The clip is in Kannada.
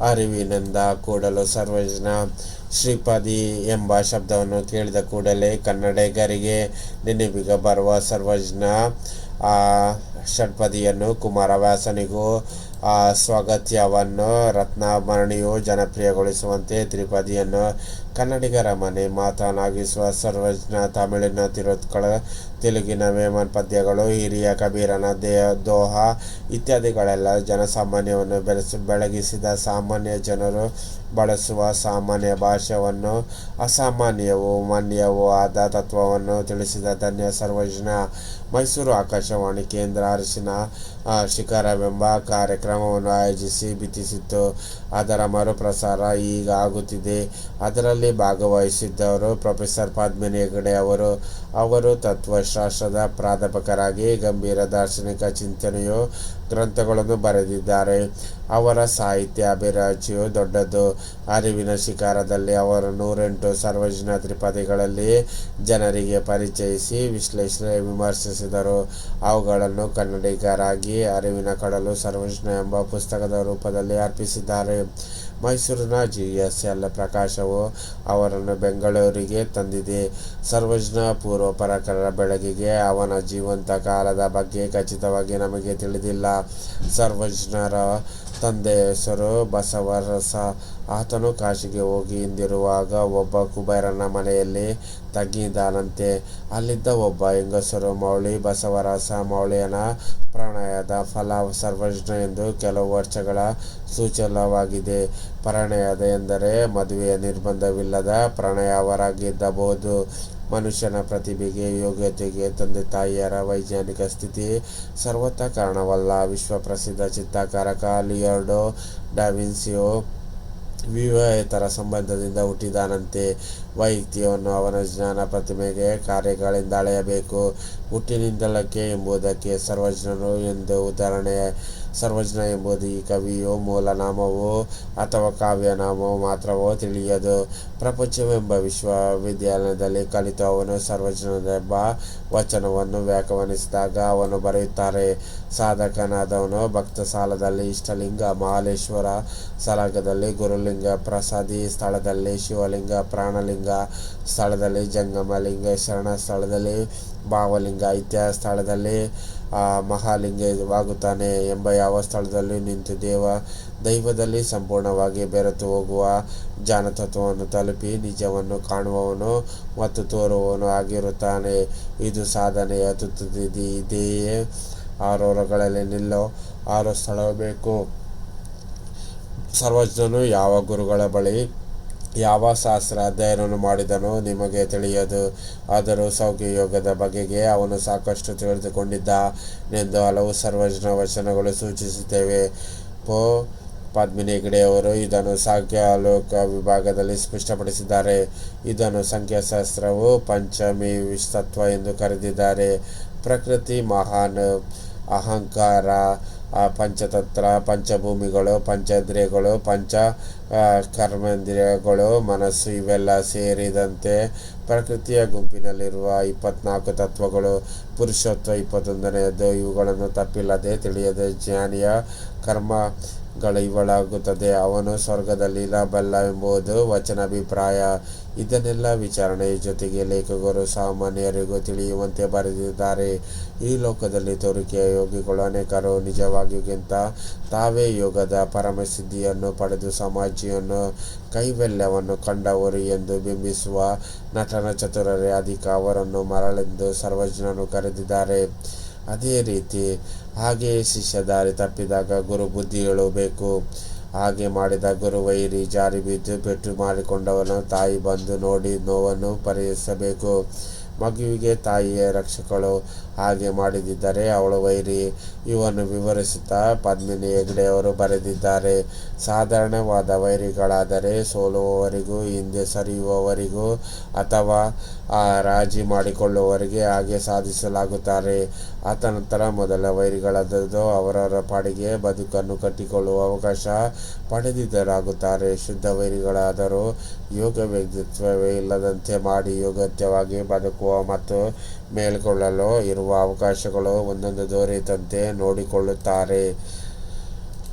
ಅರಿವಿನಿಂದ ಕೂಡಲು ಸರ್ವಜ್ಞ. ಶ್ರೀಪದಿ ಎಂಬ ಶಬ್ದವನ್ನು ಕೇಳಿದ ಕೂಡಲೇ ಕನ್ನಡಿಗರಿಗೆ ನೆನಪಿಗೆ ಬರುವ ಸರ್ವಜ್ಞ. ಆ ಷಟ್ಪದಿಯನ್ನು ಕುಮಾರವ್ಯಾಸನಿಗೂ, ಆ ಸ್ವಾಗತ್ಯವನ್ನು ರತ್ನಾಭರಣಿಯು ಜನಪ್ರಿಯಗೊಳಿಸುವಂತೆ ತ್ರಿಪದಿಯನ್ನು ಕನ್ನಡಿಗರ ಮನೆ ಮಾತನಾಗಿಸುವ ಸರ್ವಜ್ಞ ತಮಿಳಿನ ತಿರುತ್ಕಳ ತೆಲುಗಿನ ವೇಮನ್ ಪದ್ಯಗಳು, ಹಿರಿಯ ಕಬೀರನ ದೇಹ, ದೋಹ ಇತ್ಯಾದಿಗಳೆಲ್ಲ ಜನಸಾಮಾನ್ಯವನ್ನು ಬೆಳೆಸಿ, ಬೆಳಗಿಸಿದ ಸಾಮಾನ್ಯ ಜನರು ಬಳಸುವ ಸಾಮಾನ್ಯ ಭಾಷೆಯನ್ನು ಅಸಾಮಾನ್ಯವೂ ಮಾನ್ಯವೂ ಆದ ತತ್ವವನ್ನು ತಿಳಿಸಿದ ಧನ್ಯ ಸರ್ವಜ್ಞ. ಮೈಸೂರು ಆಕಾಶವಾಣಿ ಕೇಂದ್ರ ಅರಸಿನ ಶಿಖರವೆಂಬ ಕಾರ್ಯಕ್ರಮವನ್ನು ಆಯೋಜಿಸಿ ಬಿತ್ತಿಸಿತ್ತು. ಅದರ ಮರುಪ್ರಸಾರ ಈಗ ಆಗುತ್ತಿದೆ. ಅದರಲ್ಲಿ ಭಾಗವಹಿಸಿದ್ದವರು ಪ್ರೊಫೆಸರ್ ಪದ್ಮಿನಿ ಹೆಗಡೆ ಅವರು. ಅವರು ತತ್ವಶಾಸ್ತ್ರದ ಪ್ರಾಧ್ಯಾಪಕರಾಗಿ ಗಂಭೀರ ದಾರ್ಶನಿಕ ಚಿಂತನೆಯು ಗ್ರಂಥಗಳನ್ನು ಬರೆದಿದ್ದಾರೆ. ಅವರ ಸಾಹಿತ್ಯ ಅಭಿರಾಚಿಯು ದೊಡ್ಡದು. ಅರಿವಿನ ಶಿಕಾರದಲ್ಲಿ ಅವರು ನೂರೆಂಟು ಸರ್ವಜ್ಞ ತ್ರಿಪದಿಗಳಲ್ಲಿ ಜನರಿಗೆ ಪರಿಚಯಿಸಿ ವಿಶ್ಲೇಷಣೆ ವಿಮರ್ಶಿಸಿದರು. ಅವುಗಳನ್ನು ಕನ್ನಡಿಗರಾಗಿ ಅರಿವಿನ ಕಡಲು ಸರ್ವಜ್ಞ ಎಂಬ ಪುಸ್ತಕದ ರೂಪದಲ್ಲಿ ಅರ್ಪಿಸಿದ್ದಾರೆ. ಮೈಸೂರಿನ ಜಿ ಎಸ್ ಎಲ್ ಪ್ರಕಾಶವು ಅವರನ್ನು ಬೆಂಗಳೂರಿಗೆ ತಂದಿದೆ. ಸರ್ವಜ್ಞ ಪೂರ್ವಪರಕರ ಬೆಳಗಿಗೆ ಅವನ ಜೀವಂತ ಕಾಲದ ಬಗ್ಗೆ ಖಚಿತವಾಗಿ ನಮಗೆ ತಿಳಿದಿಲ್ಲ. ಸರ್ವಜ್ಞರ ತಂದೆ ಹೆಸರು ಬಸವರಸ. ಆತನು ಕಾಶಿಗೆ ಹೋಗಿ ಹಿಂದಿರುವಾಗ ಒಬ್ಬ ಕುಬೇರನ ಮನೆಯಲ್ಲಿ ತಗ್ಗಿದ್ದಾನಂತೆ. ಅಲ್ಲಿದ್ದ ಒಬ್ಬ ಹೆಂಗಸರು ಮೌಳಿ, ಬಸವರಸ ಮೌಳಿಯನ ಪ್ರಣಯದ ಫಲ ಸರ್ವಜ್ಞ ಎಂದು ಕೆಲವು ವರ್ಷಗಳ ಸೂಚಲವಾಗಿದೆ. ಪ್ರಣಯದ ಎಂದರೆ ಮದುವೆಯ ನಿರ್ಬಂಧವಿಲ್ಲದ ಪ್ರಣಯವರಾಗಿದ್ದಬಹುದು ಮನುಷ್ಯನ ಪ್ರತಿಭೆಗೆ ಯೋಗ್ಯತೆಗೆ ತಂದೆ ತಾಯಿಯರ ವೈಜ್ಞಾನಿಕ ಸ್ಥಿತಿ ಸರ್ವತ ಕಾರಣವಲ್ಲ ವಿಶ್ವಪ್ರಸಿದ್ಧ ಚಿತ್ರಕಾರಕ ಲಿಯೋರ್ಡೋ ಡಾವಿನ್ಸಿಯೋ ವಿವಾಹೇತರ ಸಂಬಂಧದಿಂದ ಹುಟ್ಟಿದಾನಂತೆ. ವೈಯಕ್ತಿಯನ್ನು ಅವನ ಜ್ಞಾನ ಪ್ರತಿಮೆಗೆ ಕಾರ್ಯಗಳಿಂದ ಅಳೆಯಬೇಕು. ಹುಟ್ಟಿನಿಂದಲಕ್ಕೆ ಎಂಬುದಕ್ಕೆ ಸರ್ವಜ್ಞನು ಎಂದು ಉದಾಹರಣೆ. ಸರ್ವಜ್ಞ ಎಂಬುದು ಈ ಕವಿಯೋ ಮೂಲನಾಮವೋ ಅಥವಾ ಕಾವ್ಯನಾಮವೋ ಮಾತ್ರವೋ ತಿಳಿಯದು. ಪ್ರಪಂಚವೆಂಬ ವಿಶ್ವವಿದ್ಯಾಲಯದಲ್ಲಿ ಕಲಿತು ಅವನು ಸರ್ವಜ್ಞನೆಂಬ ವಚನವನ್ನು ವ್ಯಾಖ್ಯಾನಿಸಿದಾಗ ಅವನು ಬರೆಯುತ್ತಾರೆ, ಸಾಧಕನಾದವನು ಭಕ್ತ ಸಾಲದಲ್ಲಿ ಇಷ್ಟಲಿಂಗ ಮಹಾಲೇಶ್ವರ ಸಲಾಗದಲ್ಲಿ ಗುರುಲಿಂಗ ಪ್ರಸಾದಿ ಸ್ಥಳದಲ್ಲಿ ಶಿವಲಿಂಗ, ಪ್ರಾಣಲಿಂಗ ಸ್ಥಳದಲ್ಲಿ ಜಂಗಮಲಿಂಗ, ಶರಣ ಸ್ಥಳದಲ್ಲಿ ಭಾವಲಿಂಗ ಇತ್ಯಾದಿ ಸ್ಥಳದಲ್ಲಿ ಮಹಾಲಿಂಗವಾಗುತ್ತಾನೆ ಎಂಬ ಯಾವ ಸ್ಥಳದಲ್ಲಿ ನಿಂತು ದೇವ ದೈವದಲ್ಲಿ ಸಂಪೂರ್ಣವಾಗಿ ಬೆರೆತು ಹೋಗುವ ಜಾನತತ್ವವನ್ನು ತಲುಪಿ ನಿಜವನ್ನು ಕಾಣುವವನು ಮತ್ತು ತೋರುವವನು ಆಗಿರುತ್ತಾನೆ. ಇದು ಸಾಧನೆಯ ತುತ್ತಿದೆಯೇ ಇದೆಯೇ ಆರೋರಗಳಲ್ಲಿ ನಿಲ್ಲೋ, ಆರೋ ಸ್ಥಳ ಬೇಕು? ಸರ್ವಜ್ಞನು ಯಾವ ಗುರುಗಳ ಬಳಿ, ಯಾವ ಶಾಸ್ತ್ರ ಅಧ್ಯಯನವನ್ನು ಮಾಡಿದನೋ ನಿಮಗೆ ತಿಳಿಯದು. ಆದರೂ ಸೌಖ್ಯ ಯೋಗದ ಬಗೆಗೆ ಅವನು ಸಾಕಷ್ಟು ತಿಳಿದುಕೊಂಡಿದ್ದನೆಂದು ಹಲವು ಸರ್ವಜ್ಞ ವಚನಗಳು ಸೂಚಿಸುತ್ತೇವೆ. ಪೋ, ಪದ್ಮಿನಿ ಹೆಗಡೆಯವರು ಇದನ್ನು ಸಾಂಖ್ಯಾಲೋಕ ವಿಭಾಗದಲ್ಲಿ ಸ್ಪಷ್ಟಪಡಿಸಿದ್ದಾರೆ. ಇದನ್ನು ಸಂಖ್ಯಾಶಾಸ್ತ್ರವು ಪಂಚಮಿ ವಿಶ್ವತ್ವ ಎಂದು ಕರೆದಿದ್ದಾರೆ. ಪ್ರಕೃತಿ ಮಹಾನ್ ಅಹಂಕಾರ ಪಂಚತಂತ್ರ, ಪಂಚಭೂಮಿಗಳು, ಪಂಚೇಂದ್ರಿಯಗಳು, ಪಂಚ ಕರ್ಮೇಂದ್ರಿಯಗಳು, ಮನಸ್ಸು ಇವೆಲ್ಲ ಸೇರಿದಂತೆ ಪ್ರಕೃತಿಯ ಗುಂಪಿನಲ್ಲಿರುವ ಇಪ್ಪತ್ನಾಲ್ಕು ತತ್ವಗಳು ಪುರುಷತ್ವ ಇಪ್ಪತ್ತೊಂದನೆಯದು ಇವುಗಳನ್ನು ತಪ್ಪಿಲ್ಲದೆ ತಿಳಿಯದೆ ಜ್ಞಾನಿಯ ಕರ್ಮಗಳು ಇವಳಾಗುತ್ತದೆ ಅವನು ಸ್ವರ್ಗದಲ್ಲಿ ಇರಬಲ್ಲ ಎಂಬುದು ವಚನಾಭಿಪ್ರಾಯ. ಇದನ್ನೆಲ್ಲ ವಿಚಾರಣೆಯ ಜೊತೆಗೆ ಲೇಖಕರು ಸಾಮಾನ್ಯರಿಗೂ ತಿಳಿಯುವಂತೆ ಬರೆದಿದ್ದಾರೆ. ಈ ಲೋಕದಲ್ಲಿ ತೋರಿಕೆಯ ಯೋಗಿಗಳು ಅನೇಕರು ನಿಜವಾಗಿಗಿಂತ ತಾವೇ ಯೋಗದ ಪರಮಸಿದ್ಧಿಯನ್ನು ಪಡೆದು ಸಮಾಜಿಯನ್ನು ಕೈವೆಲ್ಲವನ್ನು ಕಂಡವರು ಎಂದು ಬಿಂಬಿಸುವ ನಟನ ಚತುರರೇ ಅಧಿಕ ಅವರನ್ನು ಮರಳೆಂದು ಸರ್ವಜ್ಞನು ಕರೆದಿದ್ದಾರೆ. ಅದೇ ರೀತಿ ಹಾಗೆಯೇ ಶಿಷ್ಯ ದಾರಿ ತಪ್ಪಿದಾಗ ಗುರು ಬುದ್ಧಿ ಬೇಕು ಹಾಗೆ ಮಾಡಿದ ಗುರು ವೈರಿ ಜಾರಿ ಬಿದ್ದು ಪೆಟ್ಟು ಮಾಡಿಕೊಂಡವನು ತಾಯಿ ಬಂದು ನೋಡಿ ನೋವನ್ನು ಪರಿಹರಿಸಬೇಕು. ಮಗುವಿಗೆ ತಾಯಿಯ ರಕ್ಷಕಳು ಹಾಗೆ ಮಾಡಿದಿದ್ದರೆ ಅವಳು ವೈರಿ ಇವನ್ನು ವಿವರಿಸುತ್ತಾ ಪದ್ಮಿನಿ ಹೆಗ್ಡೆಯವರು ಬರೆದಿದ್ದಾರೆ. ಸಾಧಾರಣವಾದ ವೈರಿಗಳಾದರೆ ಸೋಲುವವರಿಗೂ, ಹಿಂದೆ ಸರಿಯುವವರಿಗೂ ಅಥವಾ ರಾಜಿ ಮಾಡಿಕೊಳ್ಳುವವರಿಗೆ ಹಾಗೆ ಸಾಧಿಸಲಾಗುತ್ತಾರೆ. ಆತ ನಂತರ ಮೊದಲ ವೈರಿಗಳಾದದ್ದು ಅವರವರ ಪಾಡಿಗೆ ಬದುಕನ್ನು ಕಟ್ಟಿಕೊಳ್ಳುವ ಅವಕಾಶ ಪಡೆದಿದ್ದರಾಗುತ್ತಾರೆ. ಶುದ್ಧ ವೈರಿಗಳಾದರೂ ಯೋಗ ವ್ಯಕ್ತಿತ್ವವೇ ಇಲ್ಲದಂತೆ ಮಾಡಿ ಯೋಗತ್ಯವಾಗಿ ಬದುಕುವ ಮತ್ತು ಮೇಲ್ಕೊಳ್ಳಲು ಇರುವ ಅವಕಾಶಗಳು ಒಂದೊಂದು ದೊರೆತಂತೆ ನೋಡಿಕೊಳ್ಳುತ್ತಾರೆ.